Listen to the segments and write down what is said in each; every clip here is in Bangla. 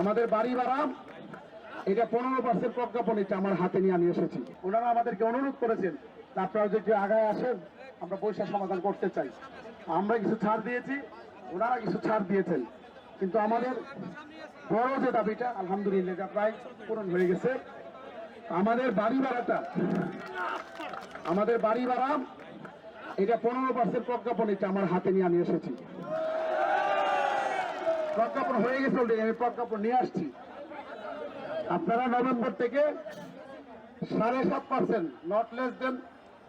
আমাদের বাড়ি ভাড়া, এটা পনেরো পার্সেন্ট প্রজ্ঞাপন এটা আমার হাতে নিয়ে আমি এসেছি। ওনারা আমাদেরকে অনুরোধ করেছেন আপনারা যদি আগায় আসেন, আমরা পয়সা সমাধান করতে চাই। আমরা কিছু ছাড় দিয়েছি, ওনারা কিছু ছাড় দিয়েছেন। কিন্তু আমাদের বড় যে দাবিটা, আলহামদুলিল্লাহ, এটা প্রায় পূরণ হয়ে গেছে। আমাদের বাড়ি ভাড়াটা, আমাদের বাড়ি ভাড়া, এটা পনেরো পার্সেন্ট প্রজ্ঞাপন এটা আমার হাতে নিয়ে আমি এসেছি। প্রজ্ঞাপন হয়ে গেছে অলরেডি আমি প্রজ্ঞাপন নিয়ে আসছি। আপনারা নভেম্বর থেকে সাড়ে সাত পার্সেন্ট নট লেস দেন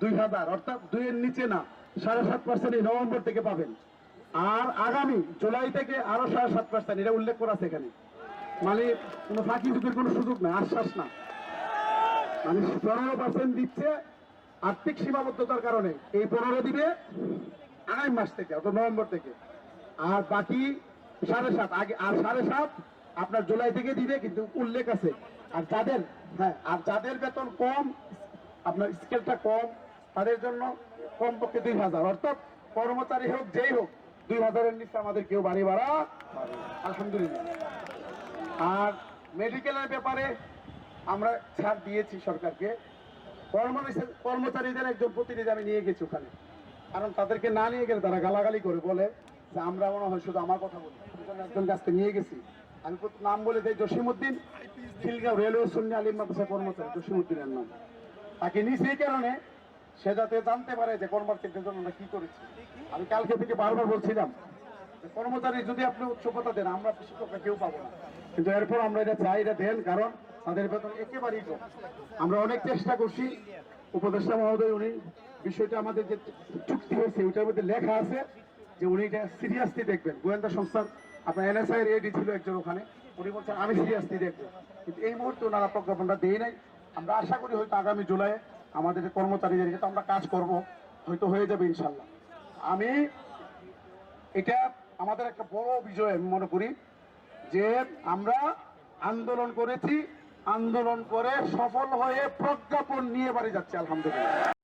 দুই হাজার, অর্থাৎ দুইয়ের নিচে না, সাড়ে সাত পার্সেন্ট এই নভেম্বর থেকে পাবেন। আর আগামী জুলাই থেকে আরও সাড়ে সাত পার্সেন্ট এটা উল্লেখ করা আছে এখানে। মানে কোনো ফাঁকি ঝুঁকির কোনো সুযোগ না আশ্বাস না। মানে পনেরো পার্সেন্ট দিচ্ছে আর্থিক সীমাবদ্ধতার কারণে, এই পনেরো দিবে আগামী মাস থেকে, অর্থাৎ নভেম্বর থেকে। আর বাকি সাড়ে সাত, আগে আর সাড়ে সাত আপনার জুলাই থেকে দিবে, কিন্তু উল্লেখ আছে। আর যাদের হ্যাঁ আর যাদের বেতন কম, আপনার স্কেলটা কম, তাদের জন্য কম পক্ষে দুই হাজার। অর্থাৎ কর্মচারী হোক, যেই হোক, দুই হাজারের নিচে আমাদের কেউ বাড়ি ভাড়া আলহামদুলিল্লাহ। আর মেডিকেলের ব্যাপারে আমরা ছাড় দিয়েছি সরকারকে। কর্মচারীদের একজন প্রতিনিধি আমি নিয়ে গেছি ওখানে। কারণ তাদেরকে না নিয়ে গেলে তারা গালাগালি করে বলে। যে আমরা মনে হয় শুধু আমার কথা বলি। একজন কাছকে নিয়ে গেছি। আমি নাম বলে দেয় জসিমুদ্দিন খিলগাঁও রেলওয়ে শূন্য আলিম মাদ্রাসা কর্মচারী জসিমুদ্দিনের নাম। তাকে নিয়েছি এই কারণে সে যাতে জানতে পারে যে কর্মচারীদের জন্য আমরা কি করেছি। আমি কালকে থেকে বারবার বলছিলাম কর্মচারী যদি আপনি উচ্চকতা দেন, আমরা শিক্ষকরা কেউ পাবো না। কিন্তু এরপর আমরা এটা চাই, এটা দেন, কারণ তাদের বেতন একেবারেই কম। আমরা অনেক চেষ্টা করছি। উপদেষ্টা মহোদয়, উনি বিষয়টা আমাদের যে চুক্তি হয়েছে, ওইটার মধ্যে লেখা আছে। যে উনি এটা সিরিয়াসলি দেখবেন। গোয়েন্দা সংস্থার আপনার এনএসআই এর এডি ছিল একজন ওখানে। উনি বলছেন, আমি সিরিয়াসলি দেখব। কিন্তু এই মুহূর্তে ওনারা প্রজ্ঞাপনটা দেয় নাই। আমরা আশা করি হয়তো আগামী জুলাই আমাদের কর্মচারীদের যেহেতু আমরা কাজ করব, হয়তো হয়ে যাবে ইনশাল্লাহ। আমি এটা আমাদের একটা বড় বিজয়, আমি মনে করি, যে আমরা আন্দোলন করেছি, আন্দোলন করে সফল হয়ে প্রজ্ঞাপন নিয়ে বাড়ি যাচ্ছে, আলহামদুলিল্লাহ।